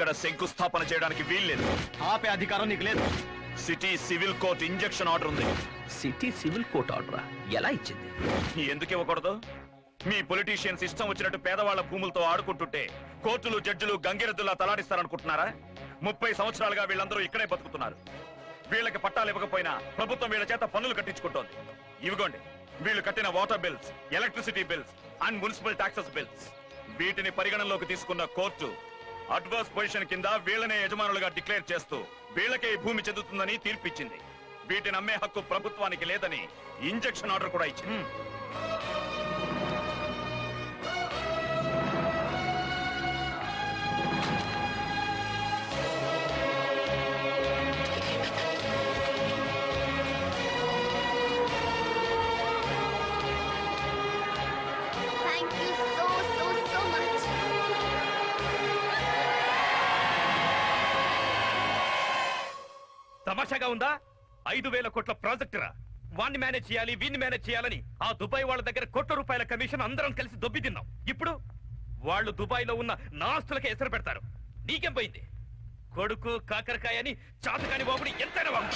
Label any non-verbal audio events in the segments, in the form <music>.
ఇక్కడ శంకుస్థాపన చేయడానికి వీల్లేదు ఆపే అధికారం నీకు లేదు. City civil court injection order ఉంది. సిటీ సివిల్ కోర్ట్ ఆర్డరా? ఎలా ఇచ్చింది? ఎందుకు ఇవ్వకూడదు? మీ పొలిటీషియన్స్ ఇష్టం వచ్చినట్టు పేదవాళ్ళ భూములతో ఆడుకుంటుంటే కోర్టులు జడ్జిలు గంగిరెద్దులా తలాడిస్తారనుకుంటున్నారా? ముప్పై సంవత్సరాలుగా వీళ్ళందరూ ఇక్కడే బతుకుతున్నారు. వీళ్ళకి పట్టాలు ఇవ్వకపోయినా ప్రభుత్వం వీళ్ళ చేత పన్నులు కట్టించుకుంటోంది. ఇవిగోండి. వీళ్ళు కట్టిన water bills electricity bills and municipal taxes bills. వీటిని పరిగణనలోకి తీసుకున్న కోర్టు అడ్వర్స్ పొజిషన్ కింద వీళ్ళనే యజమానులుగా డిక్లేర్ చేస్తూ వీళ్ళకే ఈ భూమి చెందుతుందని తీర్పిచ్చింది. వీటిని అమ్మే హక్కు ప్రభుత్వానికి లేదని ఇంజెక్షన్ ఆర్డర్ కూడా ఇచ్చింది. సో మచ్ తమాషాగా ఉందా? ఐదు వేల కోట్ల ప్రాజెక్టురా వాణ్ణి మేనేజ్ చేయాలి విన్ మేనేజ్ చేయాలని ఆ దుబాయ్ వాళ్ళ దగ్గర కోట్ల రూపాయల కమిషన్ అందరం కలిసి దొబ్బి తిన్నాం. ఇప్పుడు వాళ్ళు దుబాయ్లో ఉన్న నాస్తులకే ఎసరు పెడతారు. నీకేం పోయింది? కొడుకు కాకరకాయ అని చాతకాని బాబుని ఎంతైనా బాబు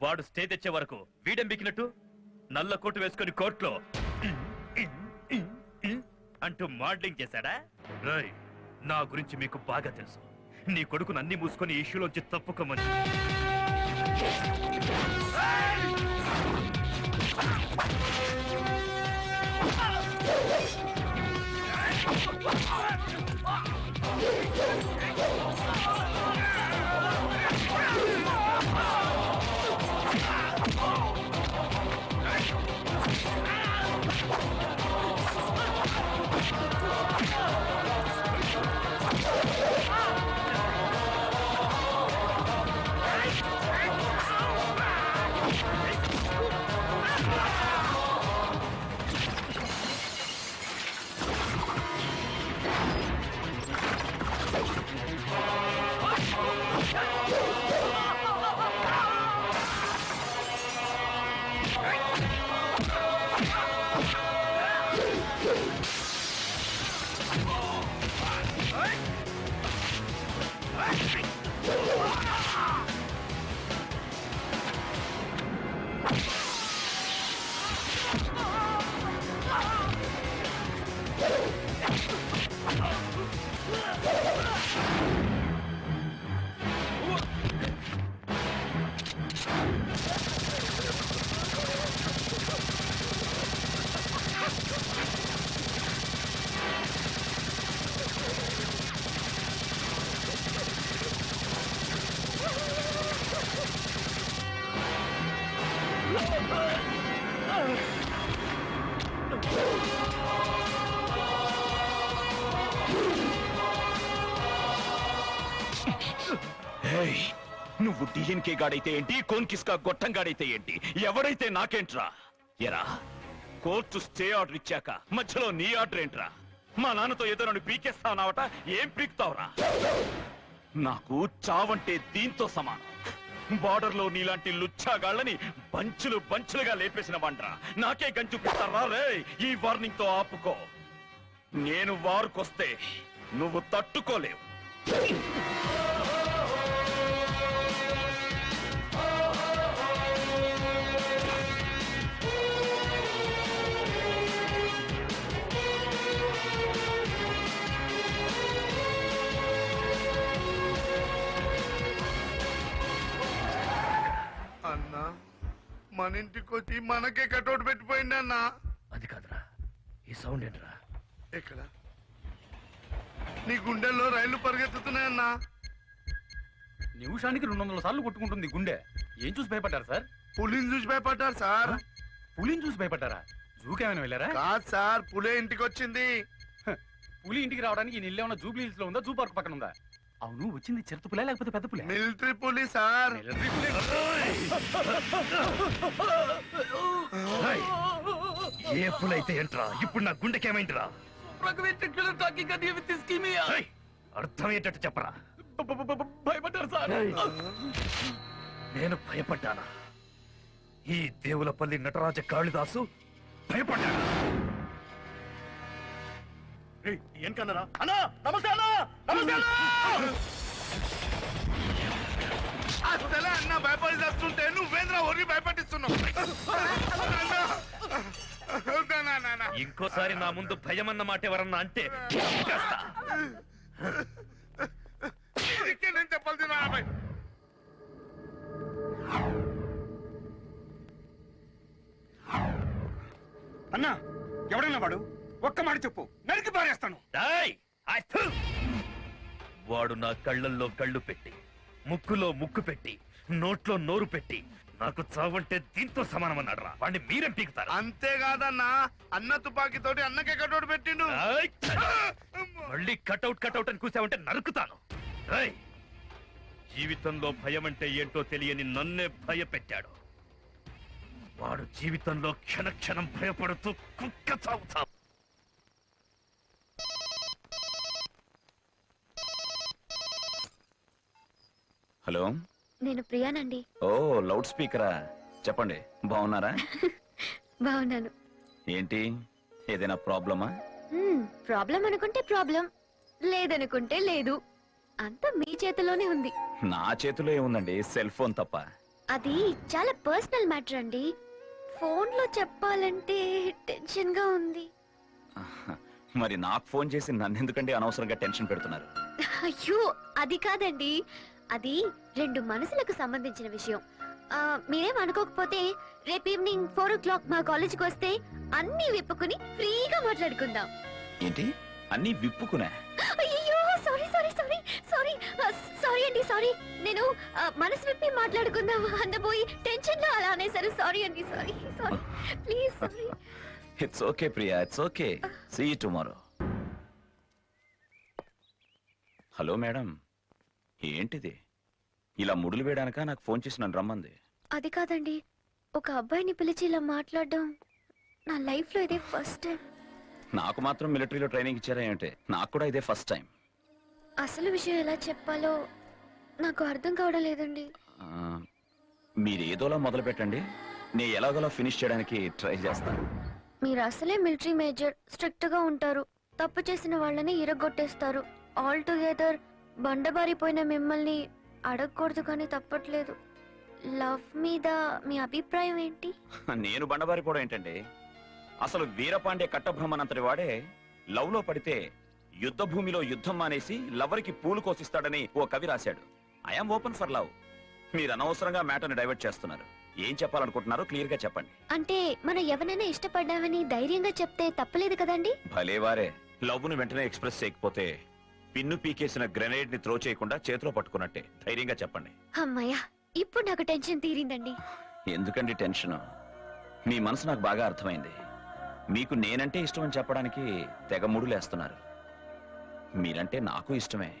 వాడు స్టే తెచ్చే వరకు వీడెంబికినట్టు నల్ల కోటు వేసుకుని కోర్టులో అంటూ మోడలింగ్ చేశాడా? రై నా గురించి మీకు బాగా తెలుసు. నీ కొడుకును అన్ని మూసుకొని ఇష్యూలోంచి తప్పుకోమని. హేయ్, నువ్వు డిఎన్కే గాడైతే ఏంటి? కోన్ కిస్కా గొట్టం గాడైతే ఏంటి? ఎవడైతే నాకేంట్రా? ఎరా కోర్టు స్టే ఆర్డర్ ఇచ్చాక మధ్యలో నీ ఆర్డర్ ఏంట్రా? మా నాన్నతో ఏదో నన్ను పీకేస్తావునావట ఏం పీకుతావురా? నాకు చావంటే దీంతో సమానం. బార్డర్లో నీలాంటి లుచ్చాగాళ్ళని బంచులు బంచులుగా లేపేసిన వండ్రా. నాకే గంచు పిస్తారా? రే ఈ వార్నింగ్తో ఆపుకో. నేను వారుకొస్తే నువ్వు తట్టుకోలేవు. మన ఇంటికి వచ్చి మనకే కటౌట్ పెట్టిపోయింది అన్నా. అది కాదురా. ఈ సౌండ్ ఏంట్రా? ఎక్కడ? నీ గుండెల్లో రైళ్ళు పరిగెత్తుతున్నాయన్నా. నిమిషానికి రెండు వందల సార్లు కొట్టుకుంటుంది గుండె. ఏం చూసి భయపడ్డారు సార్? పులిని చూసి భయపడ్డారు సార్. పులిని చూసి భయపడ్డారా? జూకేమైనా వెళ్ళారా? కాదు సార్ పులే ఇంటికి వచ్చింది పులి ఇంటికి రావడానికి ఈ ఇల్లు ఏమన్నా జూబ్లీ హిల్స్లో ఉందా? జూ పార్క్ పక్కన ఉందా? అవును వచ్చింది చిరుత పులే లేకపోతే పెద్ద పులే? మిలిటరీ పులి సార్. మిలిటరీ పులే. ఏ పులైతే ఏంట్రా? ఇప్పుడు నా గుండెకేమైందిరా అర్థమయ్యేటట్టు చెప్పరా? భయపడ్డారు సార్. నేను భయపడ్డానా? ఈ దేవులపల్లి నటరాజ కాళిదాసు భయపడ్డానా? ఏం కన్నరా? అన్నా నమస్తే అన్నా నమస్తే అన్నా! అసలే అన్న భయపడి చేస్తుంటే నువ్వేంద్ర ఒరి భయపడిస్తున్నావు? అన్నా. ఇంకోసారి నా ముందు భయమన్న మాట ఎవరన్నా అంటే నేను భయ్ అన్నా ఎవడన్నా వాడు? ఒక్క మాట చెప్పు. నరికి పారేస్తాను. డేయ్. వాడు నా కళ్ళల్లో కళ్ళు పెట్టి ముక్కులో ముక్కు పెట్టి నోట్లో నోరు పెట్టి నాకు చావంటే దీంతో సమానమన్నాడు రా వాడిని మీరేం పీకుతారు? అంతేకాదన్నా అన్న తుపాకీతోటి అన్నకే కట్టోడు పెట్టిండు. ఏయ్! మళ్ళీ కటౌట్ కటౌట్ అని కూసావంటే నరుకుతాను. ఏయ్! జీవితంలో భయం అంటే ఏంటో తెలియని నన్నే భయపెట్టాడు. వాడు జీవితంలో క్షణ క్షణం భయపడుతూ కుక్క చావుతా. హలో? నేను ప్రియానండి. ఓ లౌడ్ స్పీకరా? చెప్పండి బాగున్నారా? <laughs> బాగున్నాను. ఏంటి? ఏదైనా ప్రాబ్లమా? ప్రాబ్లం అనుకుంటే ప్రాబ్లం లేదనుకుంటే లేదు. అంతా మీ చేతిలోనే ఉంది. నా చేతిలో ఏముందండి? సెల్ ఫోన్ తప్ప. అది చాలా పర్సనల్ మ్యాటర్ అండి. ఫోన్లో చెప్పాలంటే టెన్షన్గా ఉంది మరి నాకు ఫోన్ చేసి నన్ను ఎందుకంటే అనవసరంగా టెన్షన్ పెడుతున్నారు? అయ్యో అది కాదండి. అది రెండు మనసులకు సంబంధించిన విషయం. మీరేం అనుకోకపోతే రేపు ఈవినింగ్ ఫోర్ ఓ క్లాక్ మా కాలేజీకి వస్తే అన్ని విప్పుకుని ఫ్రీగా మాట్లాడుకుందాం. ఏంటి? అన్ని విప్పుకునే? అయ్యో sorry sorry sorry sorry sorry అండి సారీ. నేను మనసు విప్పి మాట్లాడుకుందాం అందబోయి టెన్షన్లో అలా అనేసారు సారీ అండి sorry sorry. Please sorry. It's okay Priya it's okay see tomorrow hello madam ఏంటిది? ఇలా ముడులు వేయడానిక? నాకు ఫోన్ చేసి నన్ను రమ్మంది. అది కాదండి. ఒక అబ్బాయిని పిలిచి ఇలా మాట్లాడడం నా లైఫ్లో ఇదే ఫస్ట్ టైం. నాకు మాత్రం మిలిటరీలో ట్రైనింగ్ ఇచ్చారా ఏంటి నాకు కూడా ఇదే ఫస్ట్ టైం. అసలు విషయం ఎలా చెప్పాలో నాకు అర్థం కావడం లేదండి. మీరు ఏదోలా మొదలు పెట్టండి. నేను ఎలాగోలా ఫినిష్ చేయడానికి ట్రై చేస్తాను. మీరు అసలే మిలిటరీ మేజర్ స్ట్రిక్ట్గా ఉంటారు. తప్పు చేసిన వాళ్ళని ఇరగొట్టేస్తారు. ఆల్ టుగెదర్ బండబారిపోయిన మిమ్మల్ని అడగకూడదు కానీ తప్పట్లేదు. లవ్ మీద మీ అభిప్రాయం ఏంటి? నేను బండబారిపోవడం ఏంటండి? అసలు వీరపాండే కట్టబ్రహ్మనంతటి వాడే లవ్లో పడితే యుద్ధ భూమిలో యుద్ధం మానేసి లవర్కి పూలు కోసిస్తాడని ఓ కవి రాశాడు. ఐఎమ్ ఓపెన్ ఫర్ లవ్ మీరు అనవసరంగా మ్యాటర్ని డైవర్ట్ చేస్తున్నారు. ఏం చెప్పాలనుకుంటున్నారో క్లియర్గా చెప్పండి. అంటే మనం ఎవరైనా ఇష్టపడ్డామని ధైర్యంగా చెప్తే తప్పలేదు కదండి? భలేవారే. లవ్ను వెంటనే ఎక్స్ప్రెస్ చేయకపోతే పిన్ను పీకేసిన గ్రెనేడ్ని త్రో చేయకుండా చేతిలో పట్టుకున్నట్టే. ధైర్యంగా చెప్పండి. అమ్మయ్యా ఇప్పుడు నాకు టెన్షన్ తీరిందండి. ఎందుకండి టెన్షన్? మీ మనసు నాకు బాగా అర్థమైంది. మీకు నేనంటే ఇష్టం అని చెప్పడానికి తెగ ముడులేస్తున్నారు. మీరంటే నాకు ఇష్టమే.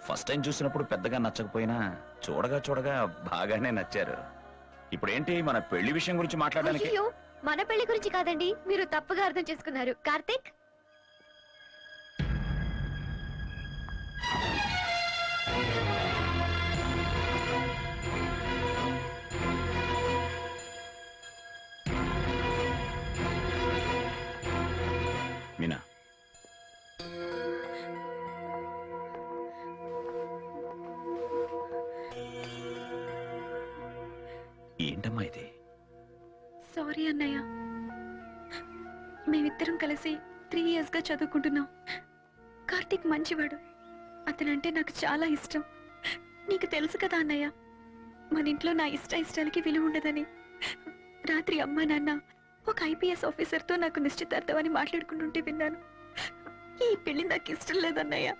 ఫస్ట్ టైం చూసినప్పుడు పెద్దగా నచ్చకపోయినా చూడగా చూడగా బాగానే నచ్చారు. ఇప్పుడేంటి మన పెళ్ళి విషయం గురించి మాట్లాడడానికి? అయ్యో మన పెళ్ళి గురించి కాదండి మీరు తప్పుగా అర్థం చేసుకున్నారు. కార్తీక్? మీనా? ఏంటమ్మా ఇది? సారీ అన్నయ్య. మేమిద్దరం కలిసి త్రీ ఇయర్స్గా చదువుకుంటున్నాం. కార్తీక్ మంచివాడు. అతనంటే నాకు చాలా ఇష్టం. నీకు తెలుసు కదా అన్నయ్య మన ఇంట్లో నా ఇష్ట ఇష్టాలకి విలువ ఉండదని. రాత్రి అమ్మా నాన్న ఒక ఐపీఎస్ ఆఫీసర్తో నాకు నిశ్చితార్థం అని మాట్లాడుకుంటుంటే విన్నాను. ఈ పెళ్ళి నాకు ఇష్టం లేదన్నయ్యా.